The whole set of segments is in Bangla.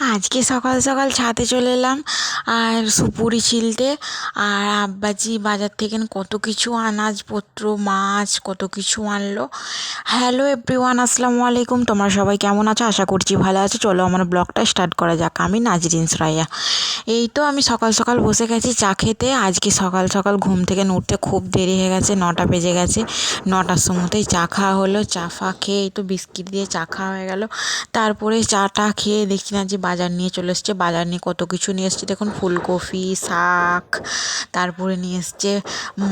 আজকে সকাল সকাল ছাদে চলে এলাম আর সুপুরি ছিলতে আর আব্বাজি বাজার থেকে কত কিছু আনাজপত্র, মাছ কত কিছু আনলো। হ্যালো এভরিওয়ান আসসালামু আলাইকুম। তোমরা সবাই কেমন আছো? আশা করছি ভালো আছো। চলো আমার ব্লগটা স্টার্ট করা যাক। আমি নাজরিন শ্রায়া এই তো আমি সকাল সকাল বসে গেছি চা খেতে। আজকে সকাল সকাল ঘুম থেকে উঠতে খুব দেরি হয়ে গেছে, নটা বেজে গেছে। নটার সময়তেই চা খাওয়া হলো। চা ফা খেয়ে এই তো বিস্কিট দিয়ে চা খাওয়া হয়ে গেল। তারপরে চাটা খেয়ে দেখছি না যে বাজার নিয়ে চলে এসছে। বাজার নিয়ে কত কিছু নিয়ে এসছে দেখুন, ফুলকপি, শাক, তারপরে নিয়ে এসছে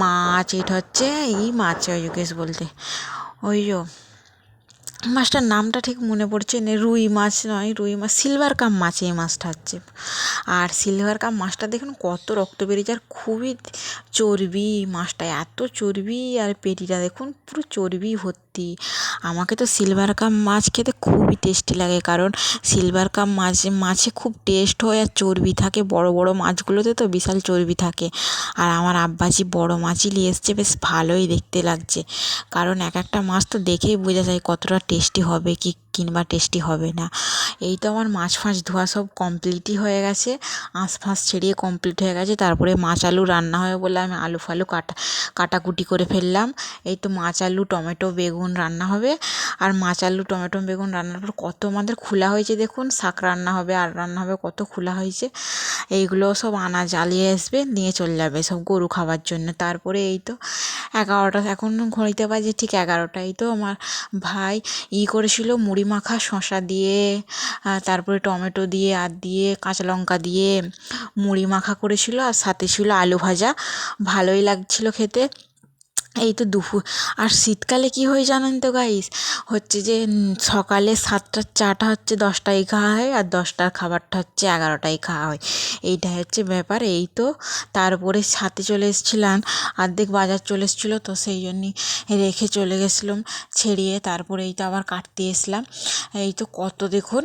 মাছ, এটা হচ্ছে এই মাছ যোগেশ বলতে। ওই মাছটার নামটা ঠিক মনে পড়ছে না, রুই মাছ নয়, রুই মাছ সিলভার কাপ মাছ এই মাছটা হচ্ছে। আর সিলভার কাপ মাছটা দেখুন কত রক্ত বেরিয়েছে, আর খুবই চর্বি মাছটা এত চর্বি আর পেটিটা দেখুন, পুরো চর্বি ভর্তি। আমাকে তো সিলভার কাপ মাছ খেতে খুবই টেস্টি লাগে কারণ সিলভার কাপ মাছ, মাছে খুব টেস্ট হয় আর চর্বি থাকে। বড় বড় মাছগুলোতে তো বিশাল চর্বি থাকে। আর আমার আব্বাজি বড় মাছই নিয়ে এসছে, বেশ ভালোই দেখতে লাগছে। কারণ এক একটা মাছ তো দেখেই বোঝা যায় কতটা টেস্টি হবে, কি কিংবা টেস্টি হবে না। এই তো আমার মাছ ফাছ ধোয়া সব কমপ্লিটই হয়ে গেছে। আঁশ ফাঁস ছেড়িয়ে কমপ্লিট হয়ে গেছে। তারপরে মাছ আলু রান্না হবে বলে আমি আলু ফালু কাটা, কাটাকুটি করে ফেললাম। এই তো মাছ আলু, টমেটো, বেগুন রান্না হবে। আর মাছ আলু, টমেটো, বেগুন রান্নার পর কত আমাদের খোলা হয়েছে দেখুন। শাক রান্না হবে আর রান্না হবে, কত খোলা হয়েছে। এইগুলো সব আনা জ্বালিয়ে আসবে, নিয়ে চলে যাবে সব গরু খাওয়ার জন্য। তারপরে এই তো এগারোটা, এখন ঘড়িতে বাজে ঠিক এগারোটা এই তো আমার ভাই ই করেছিল মুড়ি মাখা শসা দিয়ে তারপরে টমেটো দিয়ে আর দিয়ে, কাঁচা লঙ্কা দিয়ে মুড়ি মাখা করেছিল আর সাথে ছিল আলু ভাজা। ভালোই লাগছিল খেতে। এই তো দুপুর, আর শীতকালে কী হয় জানেন তো গাইস হচ্ছে যে সকালে সাতটার চাটা হচ্ছে দশটায় খাওয়া হয়, আর দশটার খাবারটা হচ্ছে এগারোটায় খাওয়া হয়। এইটাই হচ্ছে ব্যাপার, এই তো তারপরে ছাদে চলে এসেছিলাম, অর্ধেক বাজার চলে এসেছিল, তো সেই জন্যই রেখে চলে গেছিলাম ছেড়িয়ে, তারপরে এই তো আবার কাটতে এসলাম এই তো কত দেখুন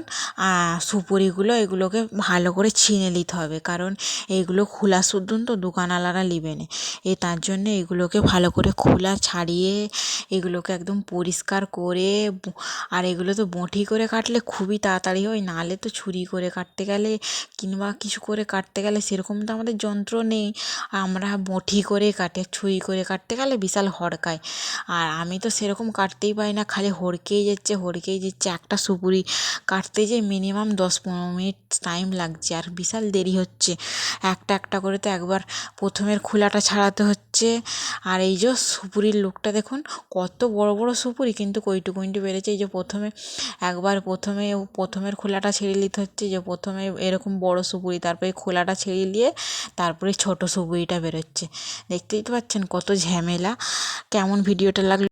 সুপুরিগুলো এগুলোকে ভালো করে ছিঁড়ে নিতে হবে, কারণ এইগুলো খোলা শুদ্ধ তো দোকানওয়ালারা নেবে না। এ তার জন্য এগুলোকে ভালো করে খোলা ছাড়িয়ে এগুলোকে একদম পরিষ্কার করে আর এগুলো তো বঁটি করে কাটলে খুবই তাড়াতাড়ি হয় নাহলে তো ছুরি করে কাটতে গেলে কিংবা কিছু করে কাটতে গেলে সেরকম তো আমাদের যন্ত্র নেই। আমরা বঁটি করে কাটি, ছুরি করে কাটতে গেলে বিশাল হড়কায়। আর আমি তো সেরকম কাটতেই পারি না, খালি হড়কেই যাচ্ছে হড়কেই যাচ্ছে, একটা সুপুরি কাটতে যেয়ে মিনিমাম দশ পনেরো মিনিট টাইম লাগছে, আর বিশাল দেরি হচ্ছে। একটা একটা করে তো একবার প্রথমের খোলাটা ছাড়াতে হচ্ছে। আর এই যে সুপুরির লোকটা দেখুন, কত বড় বড় সুপুরি, কিন্তু কইটু বেড়েছে এই যে প্রথমে, একবার প্রথমে প্রথমের খোলাটা ছেড়ে নিতে হচ্ছে, যে প্রথমে এরকম বড় সুপুরি, তারপরে খোলাটা ছেড়ে নিয়ে তারপরে ছোট সুপুরিটা বেরোচ্ছে। দেখতেই তো পাচ্ছেন কত ঝামেলা, কেমন ভিডিওটা লাগল।